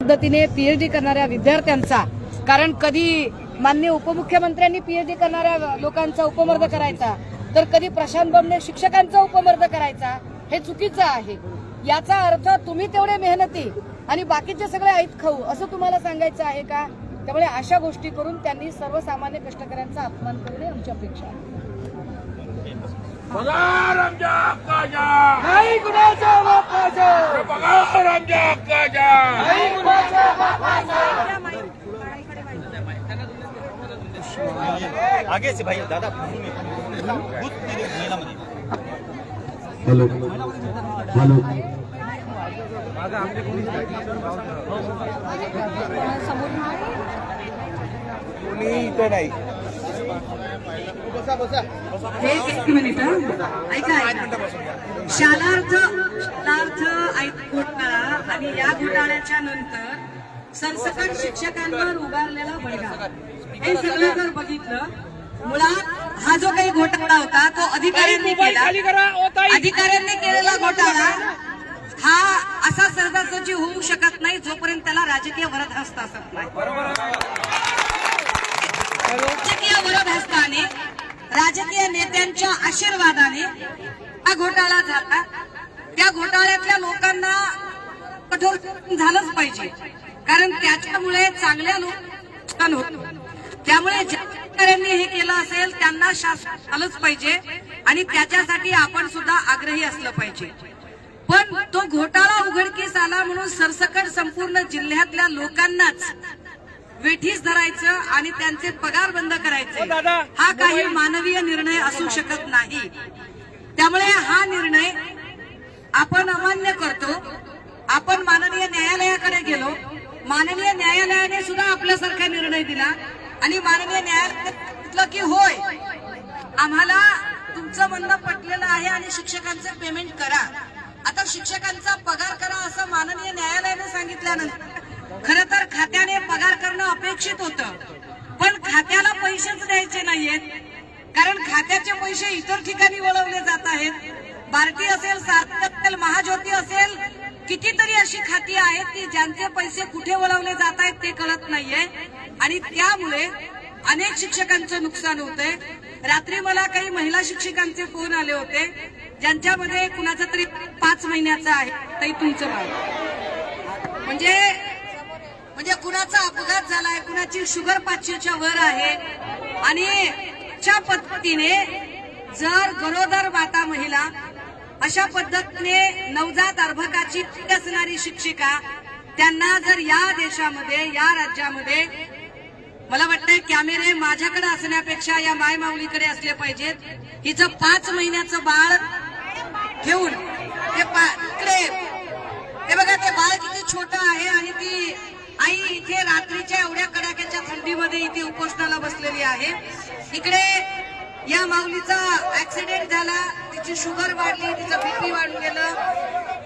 पद्धतीने पीएचडी करणाऱ्या विद्यार्थ्यांचा कारण कधी मान्य उपमुख्यमंत्र्यांनी पीएचडी करणाऱ्या लोकांचा उपमर्द करायचा तर कधी प्रशांत बमने शिक्षकांचा उपमर्द करायचा हे चुकीचं आहे. याचा अर्थ तुम्ही तेवढे मेहनती आणि बाकीचे सगळे ऐत खाऊ असं तुम्हाला सांगायचं आहे का? त्यामुळे अशा गोष्टी करून त्यांनी सर्वसामान्य कष्टकऱ्यांचा अपमान करू नये आमची अपेक्षा आहे. पगार आमच्या हक्काचा नाही कुणाच्या बापाचं, पगार आमच्या हक्काचा नाही. कुणाच्या बापाचं. आगे से भाई दादा हॅलो हॅलो कोणी इथं नाही. एक एक मिनिट हं. ऐका ऐका. शालार्थ शालार्थ घोटाळा आणि या घोटाळ्याच्या नंतर सरसकट शिक्षकांवर उभारलेला बडगा हे सगळं जर बघितलं मुळात हा जो काही घोटाळा होता तो अधिकाऱ्यांनी केला. अधिकाऱ्यांनी केलेला घोटाळा हा असा सहजासहजी होऊ शकत नाही जोपर्यंत त्याला राजकीय वरदहस्त असत नाही. राजकीय वरदहस्ताने राजकीय नेत्यांच्या आशीर्वादाने हा घोटाळा झाला. त्या घोटाळ्यातल्या लोकांना कठोर झालंच पाहिजे. कारण त्याच्यामुळे चांगल्या नुकसान होत त्यामुळे शेतकऱ्यांनी हे केलं असेल त्यांना शासन आलंच पाहिजे आणि त्याच्यासाठी आपण सुद्धा आग्रही असलं पाहिजे. पण तो घोटाळा उघडकीस आला म्हणून सरसकट संपूर्ण जिल्ह्यातल्या लोकांनाच वेठीस धरायचं आणि त्यांचे पगार बंद करायचे. हा काही मानवीय निर्णय असू शकत नाही. त्यामुळे हा निर्णय आपण अमान्य करतो. आपण माननीय न्यायालयाकडे गेलो. माननीय न्यायालयाने सुद्धा आपल्यासारखा निर्णय दिला. आणि माननीय न्यायालयाने म्हटलं की होय आम्हाला तुमचं म्हणणं पटलेलं आहे आणि शिक्षकांचं पेमेंट करा. आता शिक्षकांचा पगार करा असं माननीय न्यायालयाने सांगितल्यानंतर खर तर खात्याने पगार करणं अपेक्षित होतं. पण खात्याला पैसेच द्यायचे नाहीयेत. कारण खात्याचे पैसे इतर ठिकाणी वळवले जात आहेत. बार्टी असेल सार्थक असेल महाज्योती असेल कितीतरी अशी खाती आहेत की ज्यांचे पैसे कुठे वळवले जात आहेत ते कळत नाहीये. आणि त्यामुळे अनेक शिक्षकांचं नुकसान होतंय. रात्री मला काही महिला शिक्षकांचे फोन आले होते. ज्यांच्यामध्ये कुणाचा तरी पाच महिन्याचा आहे. तरी तुमचं बाळ. म्हणजे उद्या कुणाचा अपघात झालाय कुणाची शुगर पाचशेच्या वर आहे. आणि अशा पद्धतीने जर गरोदर माता महिला अशा पद्धतीने नवजात अर्भकाची असणारी शिक्षिका त्यांना जर या देशामध्ये या राज्यामध्ये मला वाटतंय कॅमेरे माझ्याकडे असण्यापेक्षा या माय माऊलीकडे असले पाहिजेत. हिचं पाच महिन्याचं बाळ घेऊन ते पा- इकडे. हे बघा ते बाळ किती छोटं आहे आणि ती आई इथे रात्रीच्या एवढ्या कडाक्याच्या थंडीमध्ये इथे उपोषणाला बसलेली आहे. इकडे या माऊलीचा ऍक्सिडेंट झाला तिची शुगर वाढली तिचं बीपी वाढून गेलं.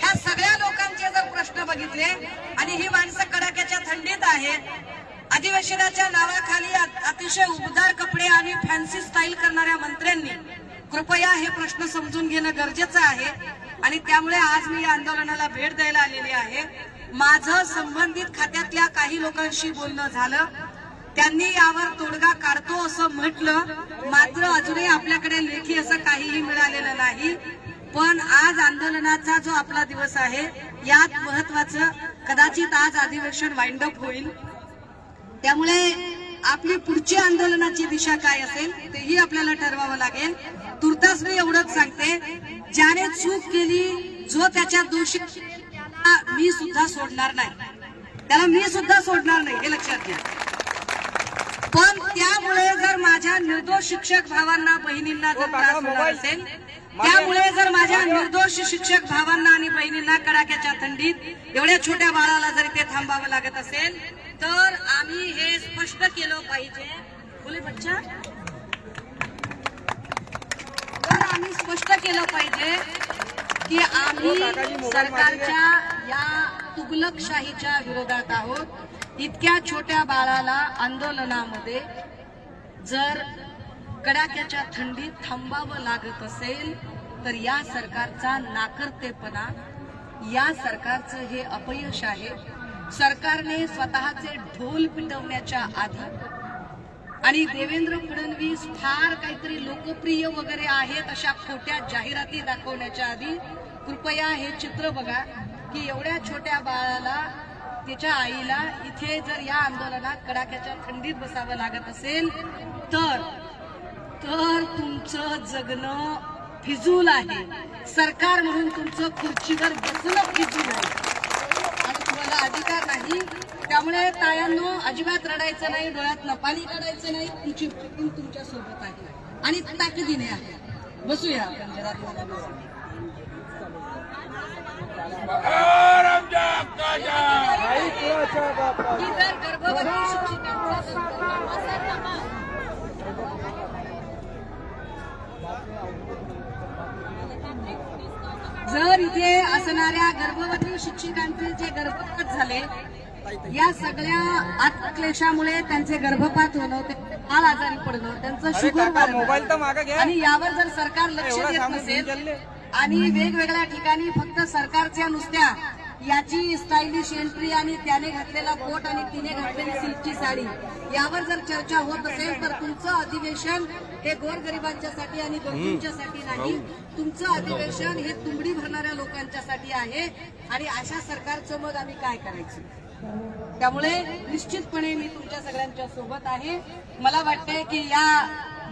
ह्या सगळ्या लोकांचे जर प्रश्न बघितले आणि ही माणसं कडाक्याच्या थंडीत आहेत अधिवेशनाच्या नावाखाली अतिशय उबदार कपडे आणि फॅन्सी स्टाईल करणाऱ्या मंत्र्यांनी कृपया हे प्रश्न समजून घेणं गरजेचं आहे. आणि त्यामुळे आज मी या आंदोलनाला भेट द्यायला आलेली आहे. माझं संबंधित खात्यातल्या काही लोकांशी बोलणं झालं. त्यांनी यावर तोडगा काढतो असं म्हटलं. मात्र अजूनही आपल्याकडे लेखी असं काहीही मिळालेलं नाही. पण आज आंदोलनाचा जो आपला दिवस आहे यात महत्वाचं कदाचित आज अधिवेशन वाइंड अप होईल. त्यामुळे आपली पुढची आंदोलनाची दिशा काय असेल तेही आपल्याला ठरवावं लागेल. तुर्तास मी एवढंच सांगते. ज्याने चूक केली जो त्याच्या दोषी मी सुद्धा सोडणार नाही. त्याला मी सुद्धा सोडणार नाही हे लक्षात घ्या. पण त्यामुळे जर माझ्या निर्दोष शिक्षक भावांना बहिणींना जर त्रास होणार असेल त्यामुळे जर माझ्या निर्दोष शिक्षक भावांना आणि बहिणींना कडाक्याच्या थंडीत एवढ्या छोट्या बाळाला जर ते थांबावं लागत असेल तर आम्ही हे स्पष्ट केलं पाहिजे. बोले बच्चा. तर आम्ही स्पष्ट केलं पाहिजे की आम्ही सरकारच्या या तुगलकशाहीच्या विरोधात आहोत. इतक्या छोट्या बाळाला आंदोलनामध्ये जर कडाक्याच्या थंडीत थांबावं लागत असेल तर या सरकारचा नाकर्तेपणा या सरकारचं हे अपयश आहे. सरकारने स्वतःचे ढोल पिटवण्याच्या आधी आणि देवेंद्र फडणवीस फार काहीतरी लोकप्रिय वगैरे आहेत अशा खोट्या जाहिराती दाखवण्याच्या आधी कृपया हे चित्र बघा की एवढ्या छोट्या बाळाला त्याच्या आईला इथे जर या आंदोलनात कडाक्याच्या थंडीत बसावं लागत असेल तर तर तुमचं जगणं फिजूल आहे. सरकार म्हणून तुमचं खुर्चीवर बसणं फिजूल आहे. आणि तुम्हाला अधिकार नाही त्यामुळे तायांनो अजिबात रडायचं नाही डोळ्यात पाणी काढायचं नाही तुमची टीम तुमच्यासोबत आहे. आणि ताकदीने आहे. बसूया जर गर्भवती शिक्षिकांचा जर इथे असणाऱ्या गर्भवती शिक्षिकांचे जे गर्भपात झाले या सगळ्या आत्मक्लेशामुळे त्यांचे गर्भपात होणं ते बाळ आजारी पडणं त्यांचं शुगर काका, मोबाईल तर मागं घ्या. आणि यावर जर सरकार लक्ष देत नसेल. आणि वेगवेगळ्या ठिकाणी फक्त सरकारच्या नुसत्या याची स्टायलिश एंट्री आणि त्याने घातलेला कोट आणि तिने घातलेली सिल्कची साडी यावर जर चर्चा होत असेल तर तुमचं अधिवेशन हे गोरगरिबांच्यासाठी आणि गरजूंच्यासाठी नाही. तुमचं अधिवेशन हे तुंबडी भरणाऱ्या लोकांच्यासाठी आहे. आणि अशा सरकारचं मग आम्ही काय करायचं? त्यामुळे निश्चितपणे मी तुमच्या सगळ्यांच्या सोबत आहे. मला वाटतंय की या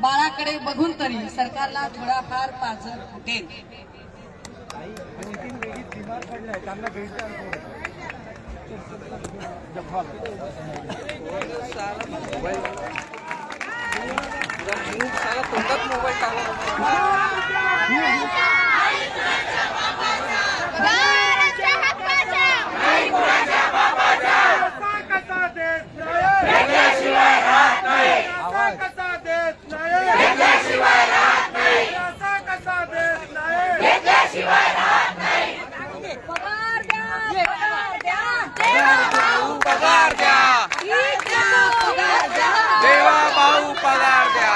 बाळाकडे बघून तरी सरकारला थोडाफार पाझर फुटेल. मोबाईल टाकला कसा देत नाही असा कसा देत नाही असा कसा देत नाही पगार द्या देवा भाऊ पगार द्या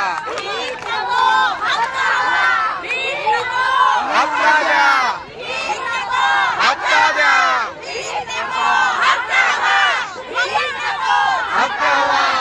हप्ता द्या हप्ता द्या हप्ता द्या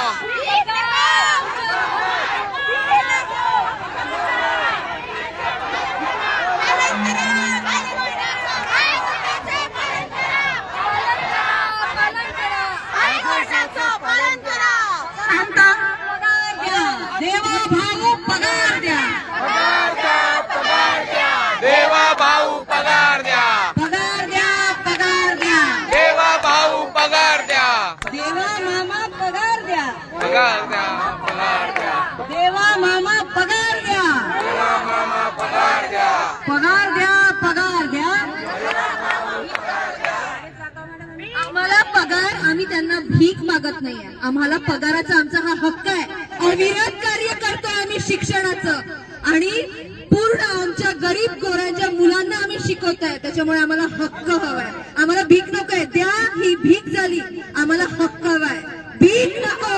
देवा भाऊ पगार द्या पगार द्या पगार द्या देवा भाऊ पगार द्या पगार द्या पगार द्या देवा भाऊ पगार द्या देवा मामा पगार द्या पगार द्या पगार द्या देवा मामा पगार द्या देवा मामा पगार द्या पगार द्या पगार द्या आम्हाला पगार आम्ही त्यांना भीक मागत नाहीये. आम्हाला पगाराचा आमचा हा हक्क आहे. अविरत कार्य करतोय आम्ही शिक्षणाचं. आणि पूर्ण आमच्या गरीब गोऱ्यांच्या मुलांना आम्ही शिकवतोय. त्याच्यामुळे आम्हाला हक्क हवाय. आम्हाला भीक नकोय. द्या ही भीक झाली. आम्हाला हक्क हवाय. भीक नको.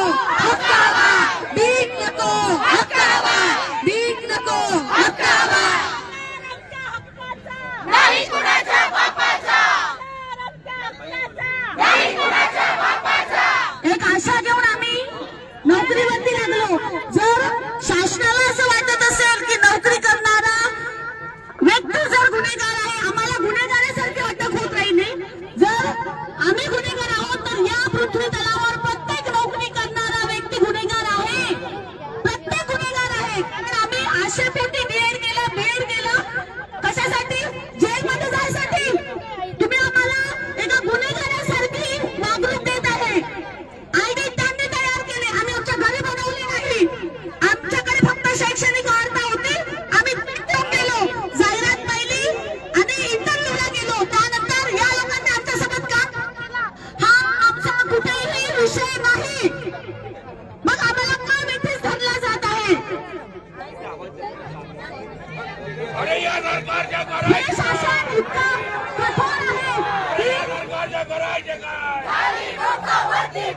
बंद करायचे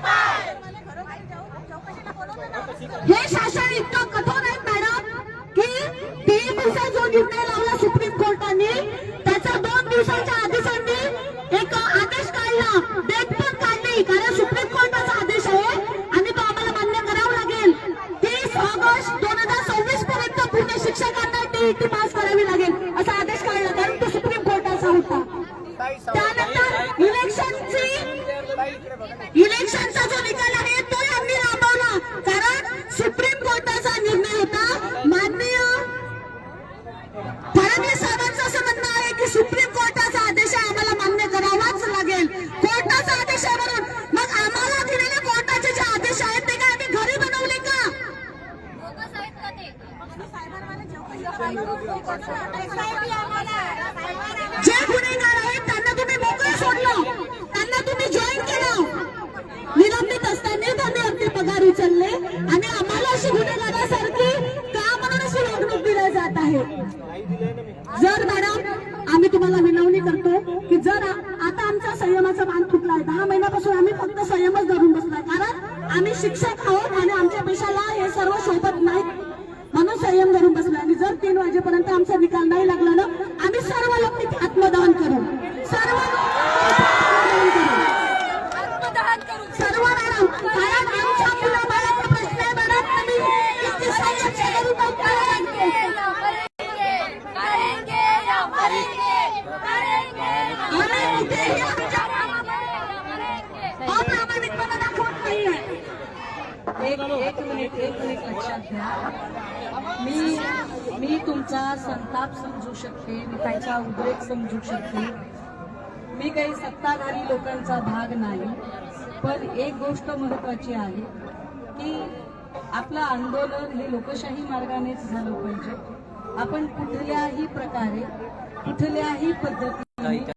काय? हे शासन इतकं कठोर आहे मॅडम की तीन दिवसात जो निर्णय लावला सुप्रीम कोर्टाने त्याचा दोन दिवसाच्या आधी त्यांनी एक आदेश काढला. डेट पण काढली कारण सुप्रीम कोर्टाचा आदेश आहे. आणि तो आम्हाला मान्य करावा लागेल. तीस ऑगस्ट दोन हजार सव्वीस पर्यंत पूर्ण शिक्षकांना टीईटी पास करावी लागेल. इलेक्शनचा अशी गुन्हेगारासारखी का म्हणून अशी वागणूक दिली जात आहे. जर मॅडम आम्ही तुम्हाला विनवणी करतो की जर आता आमचा संयमाचा बांध फुटला आहे दहा महिन्यापासून आम्ही फक्त संयमच धरून बसलाय. कारण आम्ही शिक्षक आहोत आणि आमच्या पेशाला हे सर्व शोध नाही म्हणून संयम धरून बसलो आणि जर तीन वाजेपर्यंत आमचा निकाल नाही लागला ना आम्ही सर्व लोक तिथे आत्मदहन करू सर्व आत्मदहन करू सर्व मॅडम कारण आमच्या मुलं बाळाचा प्रश्न आहे मॅडम तुम्ही किती संयमच्या विरुद्ध करायचे आम्ही कुठेही आमच्या अप्रामाणिकपणा दाखवत नाहीये एक एक मिनिट एक मिनिट लक्षात घ्या. मी मी तुमचा संताप समजू शकते मी त्याचा उद्रेक समजू शकते. मी काही सत्ताधारी लोकांचा भाग नाही पण एक गोष्ट महत्वाची आहे की आपलं आंदोलन हे लोकशाही मार्गानेच झालं पाहिजे. आपण कुठल्याही प्रकारे कुठल्याही पद्धतीने